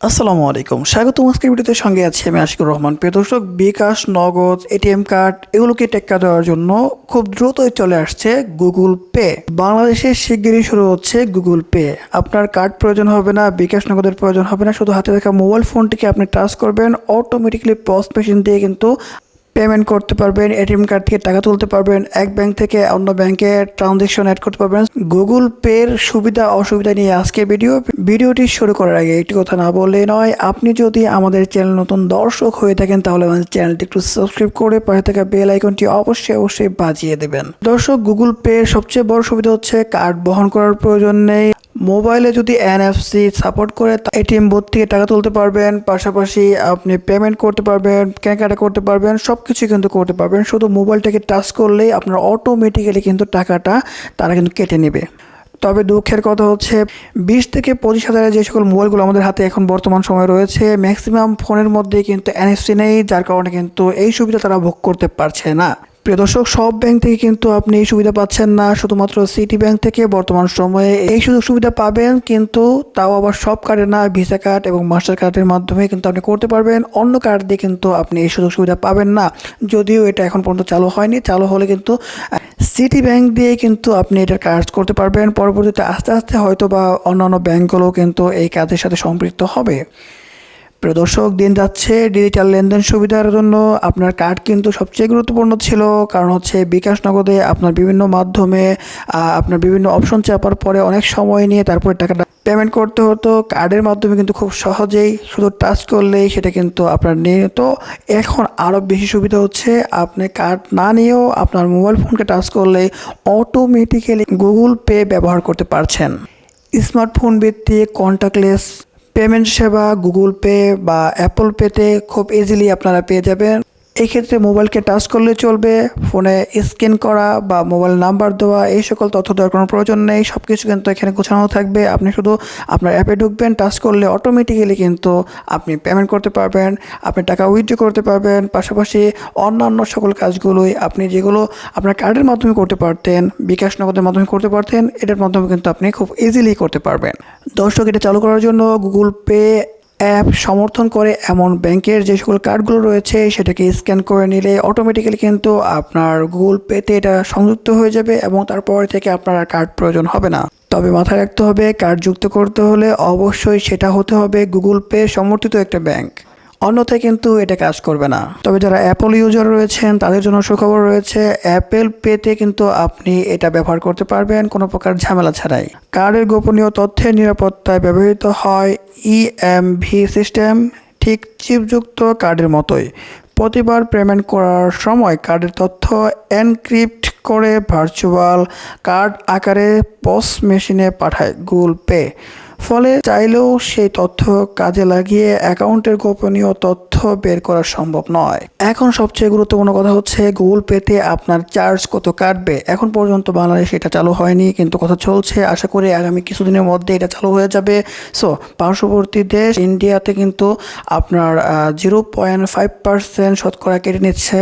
আসসালামু আলাইকুম। স্বাগত আজকের ভিডিওতে সঙ্গে আছি আমি আশিকুর রহমান। প্রিয় দর্শক, বিকাশ, নগদ, এটিএম কার্ড, এগুলোকে টেক্কা দেওয়ার জন্য খুব দ্রুতই চলে আসছে গুগল পে। বাংলাদেশে শিগগিরই শুরু হচ্ছে গুগল পে। আপনার কার্ড প্রয়োজন হবে না, বিকাশ, নগদের প্রয়োজন হবে না, শুধু হাতে থাকা মোবাইল ফোনটিকে আপনি টাচ করবেন অটোমেটিক্যালি পস মেশিন দিয়ে কিন্তু পেমেন্ট করতে পারবেন এটিএম কার্ড থেকে টাকা তুলতে পারবেন, এক ব্যাংক থেকে অন্য ব্যাংকে ট্রানজেকশন অ্যাড করতে পারবেন। গুগল পের সুবিধা, অসুবিধা নিয়ে আজকে ভিডিও ভিডিওটি শুরু করার আগে একটি কথা না বললে নয়, আপনি যদি আমাদের চ্যানেল নতুন দর্শক হয়ে থাকেন, তাহলে আমাদের চ্যানেলটি একটু সাবস্ক্রাইব করে পাশে থাকা বেল আইকনটি অবশ্যই অবশ্যই বাজিয়ে দেবেন। দর্শক গুগল পের সবচেয়ে বড় সুবিধা হচ্ছে কার্ড বহন করার প্রয়োজন নেই। মোবাইলে যদি এনএফসি সাপোর্ট করে এটিএম বোর্ড থেকে টাকা তুলতে পারবেন। পাশাপাশি আপনি পেমেন্ট করতে পারবেন কেনাকাটা করতে পারবেন সব কিছু কিন্তু করতে পারবেন। শুধু মোবাইলটাকে টাচ করলেই আপনার অটোমেটিক্যালি কিন্তু টাকাটা তারা কিন্তু কেটে নেবে। তবে দুঃখের কথা হচ্ছে, বিশ থেকে পঁচিশ হাজারের যে সকল মোবাইলগুলো আমাদের হাতে এখন বর্তমান সময় রয়েছে ম্যাক্সিমাম ফোনের মধ্যে কিন্তু এনএফসি নেই, যার কারণে কিন্তু এই সুবিধা তারা ভোগ করতে পারছে না। প্রিয় দর্শক, সব ব্যাংক থেকে কিন্তু আপনি এই সুবিধা পাচ্ছেন না। শুধুমাত্র সিটি ব্যাংক থেকে বর্তমান সময়ে এই সুযোগ সুবিধা পাবেন, কিন্তু তাও আবার সব কার্ডে না ভিসা কার্ড এবং মাস্টার কার্ডের মাধ্যমে কিন্তু আপনি করতে পারবেন। অন্য কার্ড দিয়ে কিন্তু আপনি এই সুযোগ সুবিধা পাবেন না। যদিও এটা এখন পর্যন্ত চালু হয়নি। চালু হলে কিন্তু সিটি ব্যাংক দিয়ে কিন্তু আপনি এটার কাজ করতে পারবেন। পরবর্তীতে আস্তে আস্তে হয়তো বা অন্যান্য ব্যাংকগুলো কিন্তু এই কাজের সাথে সম্পৃক্ত হবে। প্রিয় দর্শক, দিন যাচ্ছে ডিজিটাল লেনদেন সুবিধার জন্য আপনার কার্ড কিন্তু সবচেয়ে গুরুত্বপূর্ণ ছিল। কারণ হচ্ছে বিকাশ নগদে আপনার বিভিন্ন মাধ্যমে আপনার বিভিন্ন অপশন চাপার পরে অনেক সময় নিয়ে তারপরে টাকাটা পেমেন্ট করতে হতো। কার্ডের মাধ্যমে কিন্তু খুব সহজেই শুধু টাচ করলেই সেটা কিন্তু আপনার নিয়ে তো এখন আরও বেশি সুবিধা হচ্ছে, আপনি কার্ড না নিয়েও আপনার মোবাইল ফোনকে টাচ করলেই অটোমেটিক্যালি গুগল পে ব্যবহার করতে পারছেন। স্মার্টফোন ভিত্তিক কন্ট্যাক্টলেস পেমেন্ট সেবা, গুগল পে বা অ্যাপল পেতে খুব ইজিলি আপনারা পেয়ে যাবেন। এই ক্ষেত্রে মোবাইলকে টাচ করলে চলবে, ফোনে স্ক্যান করা বা মোবাইল নাম্বার দেওয়া, এই সকল তথ্য দেওয়ার কোনো প্রয়োজন নেই। সব কিছু কিন্তু এখানে গোছানো থাকবে। আপনি শুধু আপনার অ্যাপে ঢুকবেন টাচ করলে অটোমেটিক্যালি কিন্তু আপনি পেমেন্ট করতে পারবেন, আপনি টাকা উইথড্র করতে পারবেন। পাশাপাশি অন্যান্য সকল কাজগুলোই আপনি যেগুলো আপনার কার্ডের মাধ্যমে করতে পারতেন, বিকাশ নগদের মাধ্যমে করতে পারতেন, এটার মাধ্যমে কিন্তু আপনি খুব ইজিলি করতে পারবেন। দর্শক এটা চালু করার জন্য গুগল পে অ্যাপ সমর্থন করে এমন ব্যাংকের যে সকল কার্ডগুলো রয়েছে সেটাকে স্ক্যান করে নিলে অটোমেটিক্যালি কিন্তু আপনার গুগল পেতে এটা সংযুক্ত হয়ে যাবে এবং তারপর থেকে আপনার কার্ড প্রয়োজন হবে না। তবে মাথায় রাখতে হবে কার্ড যুক্ত করতে হলে অবশ্যই সেটা হতে হবে গুগল পে সমর্থিত একটা ব্যাংক অন্যথায় কিন্তু এটা কাজ করবে না। তবে যারা অ্যাপল ইউজার রয়েছেন, তাদের জন্য সুখবর রয়েছে অ্যাপেল পেতে কিন্তু আপনি এটা ব্যবহার করতে পারবেন, কোনো প্রকার ঝামেলা ছাড়াই। কার্ডের গোপনীয় তথ্যের নিরাপত্তায় ব্যবহৃত হয় ইএমভি সিস্টেম ঠিক চিপযুক্ত কার্ডের মতোই। প্রতিবার পেমেন্ট করার সময় কার্ডের তথ্য এনক্রিপ্ট করে ভার্চুয়াল কার্ড আকারে পস মেশিনে পাঠায় গুগল পে ফলে চাইলেও সেই তথ্য কাজে লাগিয়ে অ্যাকাউন্টের গোপনীয় তথ্য বের করা সম্ভব নয়। এখন সবচেয়ে গুরুত্বপূর্ণ কথা হচ্ছে, গুগল পেতে আপনার চার্জ কত কাটবে? এখন পর্যন্ত বাংলাদেশে এটা চালু হয়নি, কিন্তু কথা চলছে। আশা করি আগামী কিছুদিনের মধ্যে এটা চালু হয়ে যাবে। সো, পার্শ্ববর্তী দেশ ইন্ডিয়াতে কিন্তু আপনার জিরো পয়েন্ট ফাইভ পার্সেন্ট শতকরা কেটে নিচ্ছে।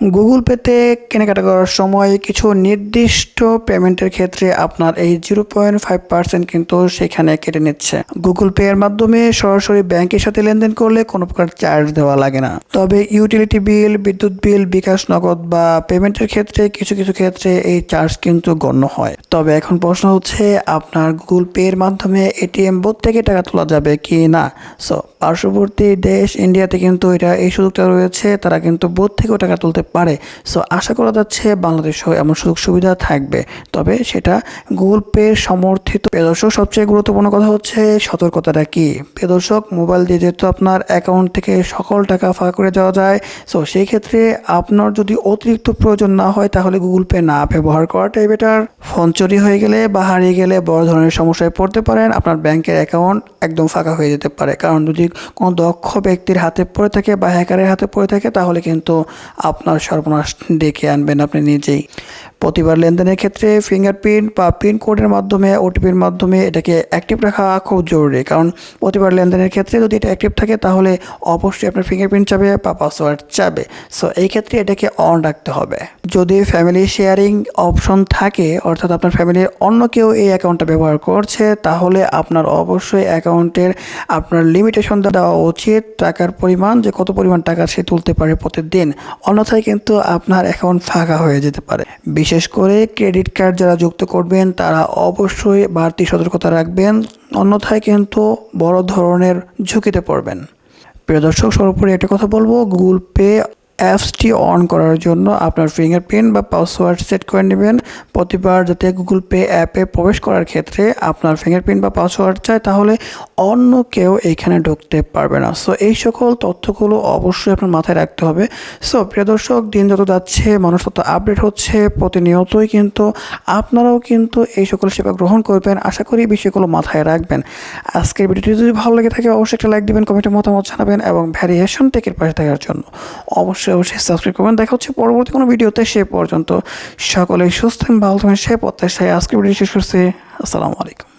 গুগল পেতে কেনাকাটা করার সময় কিছু নির্দিষ্ট পেমেন্টের ক্ষেত্রে আপনার এই জিরো পয়েন্ট ফাইভ পার্সেন্ট কিন্তু সেখানে কেটে নিচ্ছে। গুগল পে এর মাধ্যমে সরাসরি ব্যাংকের সাথে লেনদেন করলে কোনো প্রকার চার্জ দেওয়া লাগে না। তবে ইউটিলিটি বিল বিদ্যুৎ বিল বিকাশ নগদ বা পেমেন্টের ক্ষেত্রে কিছু কিছু ক্ষেত্রে এই চার্জ কিন্তু গণ্য হয়। তবে এখন প্রশ্ন হচ্ছে, আপনার গুগল পে এর মাধ্যমে এটিএম বোধ থেকে টাকা তোলা যাবে কি না? সো পার্শ্ববর্তী দেশ ইন্ডিয়াতে কিন্তু এটা এই সুযোগটা রয়েছে, তারা কিন্তু বোধ থেকেও টাকা তুলতে পারে। সো আশা করা যাচ্ছে বাংলাদেশেও এমন সুযোগ সুবিধা থাকবে। তবে সেটা গুগল পে সমর্থিত। পেদর্শক সবচেয়ে গুরুত্বপূর্ণ কথা হচ্ছে সতর্কতাটা কি? পেদর্শক মোবাইল দিয়ে যেহেতু আপনার অ্যাকাউন্ট থেকে সকল টাকা ফাঁকা করে যাওয়া যায় সো সেই ক্ষেত্রে আপনার যদি অতিরিক্ত প্রয়োজন না হয়, তাহলে গুগল পে না ব্যবহার করাটাই বেটার ফোন চুরি হয়ে গেলে বা হারিয়ে গেলে বড় ধরনের সমস্যায় পড়তে পারেন, আপনার ব্যাংকের অ্যাকাউন্ট একদম ফাঁকা হয়ে যেতে পারে। কারণ যদি কোনো দক্ষ ব্যক্তির হাতে পড়ে থাকে বা হ্যাকারের হাতে পড়ে থাকে, তাহলে কিন্তু আপনার সর্বনাশ ডেকে আনবেন আপনি নিজেই। প্রতিবার লেনদেনের ক্ষেত্রে ফিঙ্গারপ্রিন্ট বা পিন কোডের মাধ্যমে ওটিপির মাধ্যমে এটাকে অ্যাক্টিভ রাখা খুব জরুরি। কারণ প্রতিবার লেনদেনের ক্ষেত্রে যদি এটা অ্যাক্টিভ থাকে, তাহলে অবশ্যই আপনার ফিঙ্গারপ্রিন্ট চাবে বা পাসওয়ার্ড চাবে। সো এই ক্ষেত্রে এটাকে অন রাখতে হবে। যদি ফ্যামিলি শেয়ারিং অপশন থাকে, অর্থাৎ আপনার ফ্যামিলির অন্য কেউ এই অ্যাকাউন্টটা ব্যবহার করছে, তাহলে আপনার অবশ্যই অ্যাকাউন্টের আপনার লিমিটেশন দেওয়া উচিত। টাকার পরিমাণ, যে কত পরিমাণ টাকা সে তুলতে পারে প্রতিদিন। অন্যথায় কিন্তু আপনার অ্যাকাউন্ট ফাঁকা হয়ে যেতে পারে। বিশেষ করে ক্রেডিট কার্ড যারা যুক্ত করবেন, তারা অবশ্যই বাড়তি সতর্কতা রাখবেন, অন্যথায় কিন্তু বড় ধরনের ঝুঁকিতে পড়বেন। প্রিয় দর্শক, সর্বোপরি একটা কথা বলব গুগল পে অ্যাপসটি অন করার জন্য আপনার ফিঙ্গারপ্রিন্ট বা পাসওয়ার্ড সেট করে নেবেন। প্রতিবার যাতে গুগল পে অ্যাপে প্রবেশ করার ক্ষেত্রে আপনার ফিঙ্গারপ্রিন্ট বা পাসওয়ার্ড চায়, তাহলে অন্য কেউ এখানে ঢুকতে পারবে না। সো এই সকল তথ্যগুলো অবশ্যই আপনার মাথায় রাখতে হবে। সো প্রিয় দর্শক, দিন যত যাচ্ছে, মানুষ তত আপডেট হচ্ছে, প্রতিনিয়তই কিন্তু আপনারাও কিন্তু এই সকল সেবা গ্রহণ করবেন। আশা করি বিষয়গুলো মাথায় রাখবেন। আজকের ভিডিওটি যদি ভালো লেগে থাকে, অবশ্যই একটা লাইক দিবেন কমেন্টে মতামত জানাবেন এবং ভ্যারিয়েশন টেকের পাশে থাকার জন্য। অবশ্যই অবশ্যই অবশ্যই সাবস্ক্রাইব করবেন। দেখা হচ্ছে পরবর্তী কোনো ভিডিওতে, সে পর্যন্ত সকলে সুস্থ এবং ভালো থাকবেন, সে প্রত্যাশায় আজকে ভিডিও শেষ করছি। আসসালামু আলাইকুম।